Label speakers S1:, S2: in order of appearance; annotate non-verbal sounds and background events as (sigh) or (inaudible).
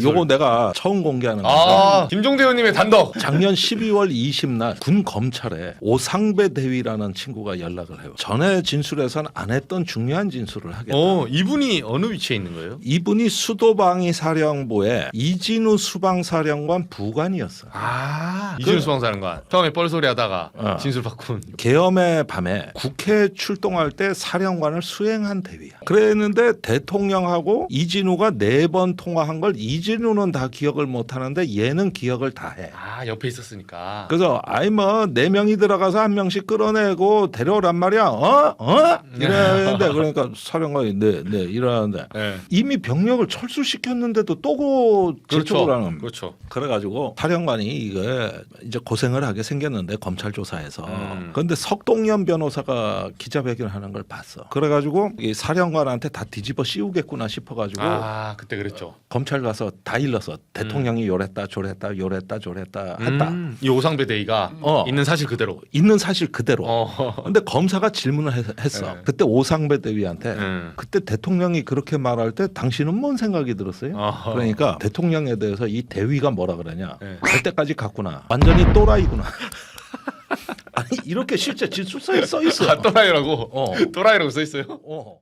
S1: 요거 내가 처음 공개하는 건데
S2: 아 김종대 의원님의 단독.
S1: 작년 12월 20날 군 검찰에 오상배 대위라는 친구가 연락을 해요. 전에 진술에서는 안 했던 중요한 진술을 하겠다.
S2: 어 이분이 어느 위치에 있는 거예요?
S1: 이분이 수도방위 사령부의 이진우 수방사령관 부관이었어요.
S2: 아 이준수 수방사령관 처음에 뻘소리 하다가
S1: 어.
S2: 진술 바꾼.
S1: 계엄의 밤에 국회 출동할 때 사령관을 수행한 대위야. 그랬는데 대통령하고 이진우가 네 번 통화한 걸 이진우 는 다 기억을 못 하는데 얘는 기억을 다 해.
S2: 아 옆에 있었으니까.
S1: 그래서 아이 뭐네 명이 들어가서 한 명씩 끌어내고 데려오란 말이야. 어? 어? 이러는데 그러니까 사령관이 네네 이러는데
S2: 네.
S1: 이미 병력을 철수시켰는데도 또고 재촉을 하는.
S2: 그렇죠.
S1: 그래가지고 사령관이 이거 이제 고생을 하게 생겼는데 검찰 조사에서
S2: 음.
S1: 그런데 석동현 변호사가 기자회견하는 걸 봤어. 그래가지고 이 사령관한테 다 뒤집어 씌우겠구나 싶어가지고
S2: 아 그때 그랬죠.
S1: 검찰 가서 다 일렀어. 대통령이 요랬다 저랬다 요랬다 저랬다 했다.
S2: 음, 이 오상배 대위가
S1: 어.
S2: 있는 사실 그대로.
S1: 있는 사실 그대로.
S2: 어.
S1: 근데 검사가 질문을 했- 했어.
S2: 네.
S1: 그때 오상배 대위한테
S2: 음.
S1: 그때 대통령이 그렇게 말할 때 당신은 뭔 생각이 들었어요?
S2: 어허.
S1: 그러니까 대통령에 대해서 이 대위가 뭐라 그러냐?
S2: 네.
S1: 갈 때까지 갔구나. 완전히 또라이구나. (laughs) 아니 이렇게 실제 질술서에 써 있어.
S2: 아 또라이라고.
S1: 어.
S2: 또라이라고 써 있어요.
S1: 어.